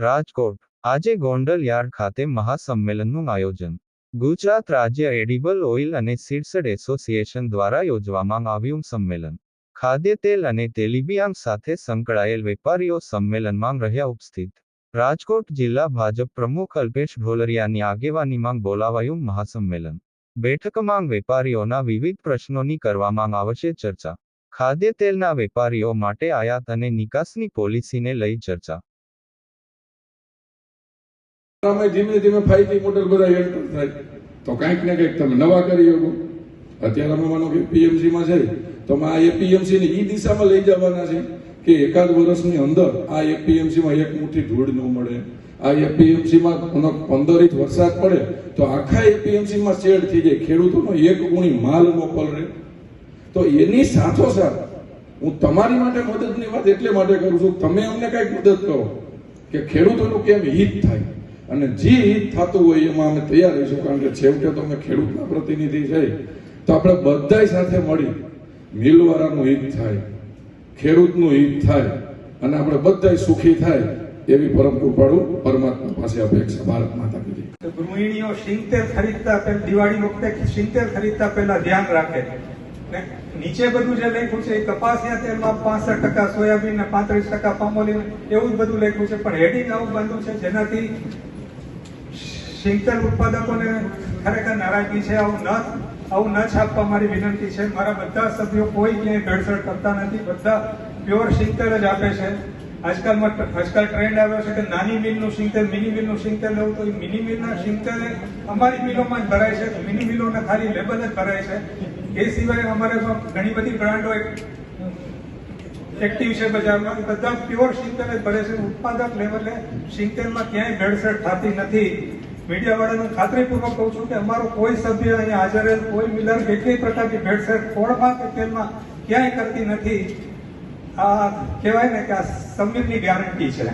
રાજકોટ. આજે ગોંડલ યાર્ડ ખાતે મહાસંમેલનનું આયોજન. ગુજરાત રાજ્ય એડિબલ ઓઇલ અને સીડસડ એસોસિએશન દ્વારા યોજવામાં આવ્યું સંમેલન. ખાદ્ય તેલ અને તેલીબિયાંગ સાથે સંકળાયેલ વેપારીઓ સંમેલનમાં રહ્યા ઉપસ્થિત. રાજકોટ જિલ્લા ભાજપ પ્રમુખ અલ્પેશ ઢોલરિયાની આગેવાનીમાં બોલાવાયું મહાસંમેલન. બેઠકમાં વેપારીઓના વિવિધ પ્રશ્નોની કરવામાં આવશે ચર્ચા. ખાદ્ય તેલના વેપારીઓ માટે આયાત અને નિકાસની પોલિસીને લઈ ચર્ચા. અમે ધીમે ધીમે ફાઈવજી મોડેલ બધા એન્ટર થાય. તો કાંઈક ને કંઈક તમે નવા કરી શકો. અત્યારે અમે માનો કે પીએમસી માં છે. તો અમે આ એપીએમસી ને ઈ દિશામાં લઈ જવાના છે કે એકાદ વર્ષની અંદર આ એપીએમસી માં એક મુઠ્ઠી ધૂળ ન મળે. આ એપીએમસી માં પંદર ઇંચ વરસાદ પડે, તો આખા એપીએમસી માં શેડ થઈ જાય. ખેડૂતોનો એક ગુણી માલ મોકલ રહે તો એની સાથોસાથ હું તમારી માટે મદદની વાત એટલે માટે કરું છું. તમે અમને કંઈક મદદ કરો કે ખેડૂતોનું કેમ હિત થાય? અને જે હિત થતું હોય એમાં અમે તૈયાર રહીશું, કારણ કે છેવટે તો અમે ખેડૂતના પ્રતિનિધિ છે. તો આપણે બધા સાથે મળી મિલવાળાનું હિત થાય, ખેડૂતનું હિત થાય, અને આપણે બધા સુખી થાય એવી પરમ કૃપાળુ પરમાત્મા પાસે અપેક્ષા. ભારત માતા કીધી ગૃહિણીઓ સિંતેર ખરીદતા પહેલા દિવાળી વખતે સિંતેર ખરીદતા પહેલા ધ્યાન રાખે. ને નીચે બધું જે લખ્યું છે એ કપાસિયા તેલમાં પાસઠ ટકા સોયાબીન ને પાંત્રીસ ટકા પામોલીન એવું જ બધું લખ્યું છે. પણ હેડિંગ આવું બાંધ્યું છે જેનાથી સિંગતેલ ઉત્પાદકોને ખરેખર નારાજગી છે, આવું ન આવું ન છાપવા મારી વિનંતી છે. મારા બધા સભ્યો કોઈ ક્યાંય ભેળસેળ કરતા નથી. બધા પ્યોર સિંગતેલ જ આપે છે. આજકાલમાં આજકાલ ટ્રેન્ડ આવ્યો છે કે નાની મિલનું સિંગતેલ મિની મિલનું સિંગતેલ લેવું તો એ મિની મિલના સિંગતેલ અમારી મિલોમાં જ ભરાય છે. મિની મિલોના ખાલી લેબલ જ ભરાય છે. એ સિવાય અમારે ઘણી બધી બ્રાન્ડો એક્ટિવ છે બજારમાં. બધા પ્યોર સિંગતેલ જ ભરે છે. ઉત્પાદક લેવલે સિંગતેલમાં ક્યાંય ભેળસેળ થતી નથી. મીડિયા વાળાને ખાતરીપૂર્વક કહું છું કે અમારો કોઈ સભ્ય અહીંયા હાજર કોઈ મિલર કેટલી પ્રકારની ભેળસેળ ખોળમાં કે તેલમાં ક્યાંય કરતી નથી. આ કહેવાય ને કે આ સમીરની ગેરંટી છે.